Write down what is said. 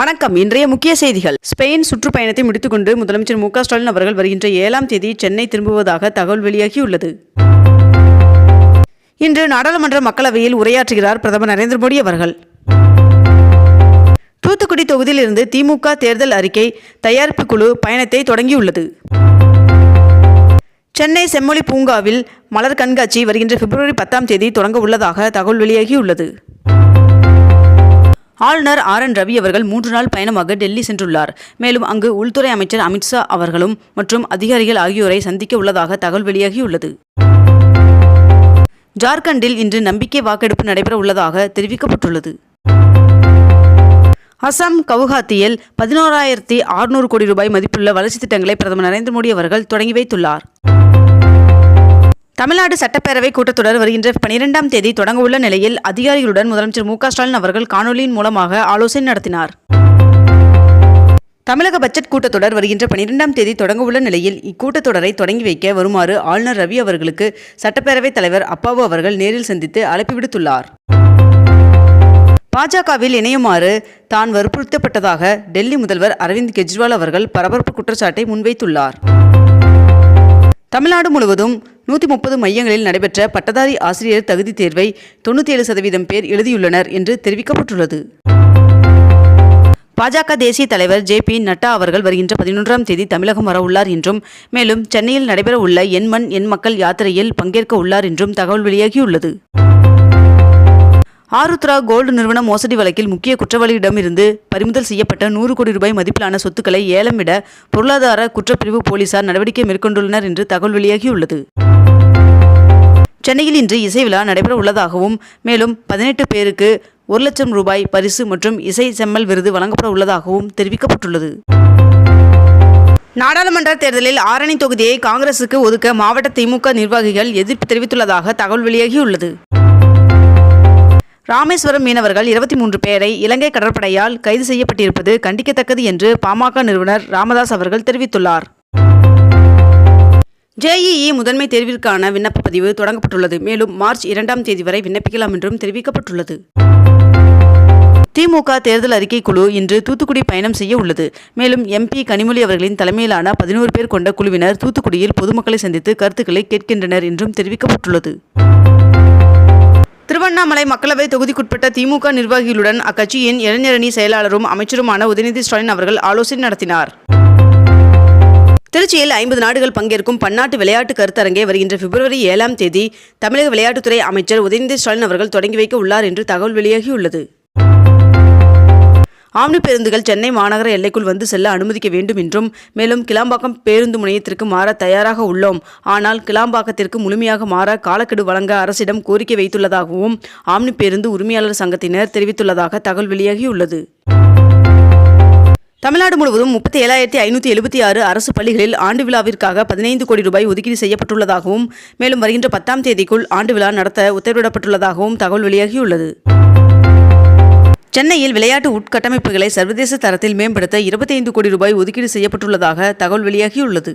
வணக்கம். இன்றைய முக்கிய செய்திகள். ஸ்பெயின் சுற்றுப்பயணத்தை முடித்துக்கொண்டு முதலமைச்சர் மு ஸ்டாலின் அவர்கள் வருகின்ற ஏழாம் தேதி சென்னை திரும்புவதாக தகவல் வெளியாகியுள்ளது. இன்று நாடாளுமன்ற மக்களவையில் உரையாற்றுகிறார் பிரதமர் நரேந்திர மோடி அவர்கள். தூத்துக்குடி தொகுதியிலிருந்து திமுக தேர்தல் அறிக்கை தயாரிப்பு குழு பயணத்தை தொடங்கியுள்ளது. சென்னை செம்மொழி பூங்காவில் மலர் கண்காட்சி வருகின்ற பிப்ரவரி பத்தாம் தேதி தொடங்க உள்ளதாக தகவல் வெளியாகியுள்ளது. ஆளுநர் ஆர் என் ரவி அவர்கள் மூன்று நாள் பயணமாக டெல்லி சென்றுள்ளார். மேலும் அங்கு உள்துறை அமைச்சர் அமித்ஷா அவர்களும் மற்றும் அதிகாரிகள் ஆகியோரை சந்திக்க உள்ளதாக தகவல் வெளியாகியுள்ளது. ஜார்க்கண்டில் இன்று நம்பிக்கை வாக்கெடுப்பு நடைபெற உள்ளதாக தெரிவிக்கப்பட்டுள்ளது. அசாம் கவுஹாத்தியில் பதினோராயிரத்தி அறுநூறு கோடி ரூபாய் மதிப்புள்ள வளர்ச்சித் திட்டங்களை பிரதமர் நரேந்திர மோடி அவர்கள் தொடங்கி வைத்துள்ளார். தமிழ்நாடு சட்டப்பேரவை கூட்டத்தொடர் வருகின்ற பனிரெண்டாம் தேதி தொடங்கவுள்ள நிலையில் அதிகாரிகளுடன் முதலமைச்சர் மு ஸ்டாலின் அவர்கள் காணொலியின் மூலமாக ஆலோசனை நடத்தினார். தமிழக பட்ஜெட் கூட்டத்தொடர் வருகின்ற பனிரெண்டாம் தேதி தொடங்கவுள்ள நிலையில் இக்கூட்டத்தொடரை தொடங்கி வைக்க வருமாறு ஆளுநர் ரவி அவர்களுக்கு சட்டப்பேரவைத் தலைவர் அப்பாவு அவர்கள் நேரில் சந்தித்து அழைப்பு விடுத்துள்ளார். பாஜகவில் இணையுமாறு தான் வற்புறுத்தப்பட்டதாக டெல்லி முதல்வர் அரவிந்த் கெஜ்ரிவால் அவர்கள் பரபரப்பு குற்றச்சாட்டை முன்வைத்துள்ளார். தமிழ்நாடு முழுவதும் நூற்றி முப்பது மையங்களில் நடைபெற்ற பட்டதாரி ஆசிரியர் தகுதி தேர்வை தொண்ணூற்றி ஏழு சதவீதம் பேர் எழுதியுள்ளனர் என்று தெரிவிக்கப்பட்டுள்ளது. பாஜக தேசிய தலைவர் ஜே பி நட்டா அவர்கள் வருகின்ற பதினொன்றாம் தேதி தமிழகம் வர உள்ளார் என்றும் மேலும் சென்னையில் நடைபெறவுள்ள எண்மண் என் மண் என் மக்கள் யாத்திரையில் பங்கேற்க உள்ளார் என்றும் தகவல் வெளியாகியுள்ளது. ஆருத்ரா கோல்டு நிறுவன மோசடி வழக்கில் முக்கிய குற்றவாளியிடமிருந்து பறிமுதல் செய்யப்பட்ட நூறு கோடி ரூபாய் மதிப்பிலான சொத்துக்களை ஏலம் விட பொருளாதார குற்றப்பிரிவு போலீசார் நடவடிக்கை மேற்கொண்டுள்ளனர் என்று தகவல் வெளியாகியுள்ளது. சென்னையில் இன்று இசை விழா நடைபெற உள்ளதாகவும் மேலும் பதினெட்டு பேருக்கு ஒரு லட்சம் ரூபாய் பரிசு மற்றும் இசை செம்மல் விருது வழங்கப்பட உள்ளதாகவும் தெரிவிக்கப்பட்டுள்ளது. நாடாளுமன்ற தேர்தலில் ஆரணி தொகுதியை காங்கிரசுக்கு ஒதுக்க மாவட்ட திமுக நிர்வாகிகள் எதிர்ப்பு தெரிவித்துள்ளதாக தகவல் வெளியாகியுள்ளது. ராமேஸ்வரம் மீனவர்கள் இருபத்தி மூன்று பேரை இலங்கை கடற்படையால் கைது செய்யப்பட்டிருப்பது கண்டிக்கத்தக்கது என்று பாமக நிறுவனர் ராமதாஸ் அவர்கள் தெரிவித்துள்ளார். ஜேஇஇ முதன்மை தேர்விற்கான விண்ணப்ப பதிவு தொடங்கப்பட்டுள்ளது. மேலும் மார்ச் இரண்டாம் தேதி வரை விண்ணப்பிக்கலாம் என்றும் தெரிவிக்கப்பட்டுள்ளது. திமுக தேர்தல் அறிக்கை குழு இன்று தூத்துக்குடி பயணம் செய்ய உள்ளது. மேலும் எம்பி கனிமொழி அவர்களின் தலைமையிலான பதினோரு பேர் கொண்ட குழுவினர் தூத்துக்குடியில் பொதுமக்களை சந்தித்து கருத்துக்களை கேட்கின்றனர் என்றும் தெரிவிக்கப்பட்டுள்ளது. திருவண்ணாமலை மக்களவை தொகுதிக்குட்பட்ட திமுக நிர்வாகிகளுடன் அக்கட்சியின் இளைஞரணி செயலாளரும் அமைச்சருமான உதயநிதி ஸ்டாலின் அவர்கள் ஆலோசனை நடத்தினார். திருச்சியில் ஐம்பது நாடுகள் பங்கேற்கும் பன்னாட்டு விளையாட்டு கருத்தரங்கை வருகின்ற பிப்ரவரி ஏழாம் தேதி தமிழக விளையாட்டுத்துறை அமைச்சர் உதயநிதி ஸ்டாலின் அவர்கள் தொடங்கி வைக்க உள்ளார் என்று தகவல் வெளியாகியுள்ளது. ஆம்னி பேருந்துகள் சென்னை மாநகர எல்லைக்குள் வந்து செல்ல அனுமதிக்க வேண்டும் என்றும் மேலும் கிளாம்பாக்கம் பேருந்து முனையத்திற்கு மாற தயாராக உள்ளோம். ஆனால் கிளாம்பாக்கத்திற்கு முழுமையாக மாற காலக்கெடு வழங்க அரசிடம் கோரிக்கை வைத்துள்ளதாகவும் ஆம்னி பேருந்து உரிமையாளர் சங்கத்தினர் தெரிவித்துள்ளதாக தகவல் வெளியாகியுள்ளது. தமிழ்நாடு முழுவதும் முப்பத்தி ஏழாயிரத்தி ஐநூற்றி எழுபத்தி ஆறு அரசு பள்ளிகளில் ஆண்டு விழாவிற்காக பதினைந்து கோடி ரூபாய் ஒதுக்கீடு செய்யப்பட்டுள்ளதாகவும் மேலும் வருகின்ற பத்தாம் தேதிக்குள் ஆண்டு விழா நடத்த உத்தரவிடப்பட்டுள்ளதாகவும் தகவல் வெளியாகியுள்ளது. சென்னையில் விளையாட்டு உட்கட்டமைப்புகளை சர்வதேச தரத்தில் மேம்படுத்த இருபத்தைந்து கோடி ரூபாய் ஒதுக்கீடு செய்யப்பட்டுள்ளதாக தகவல் வெளியாகியுள்ளது.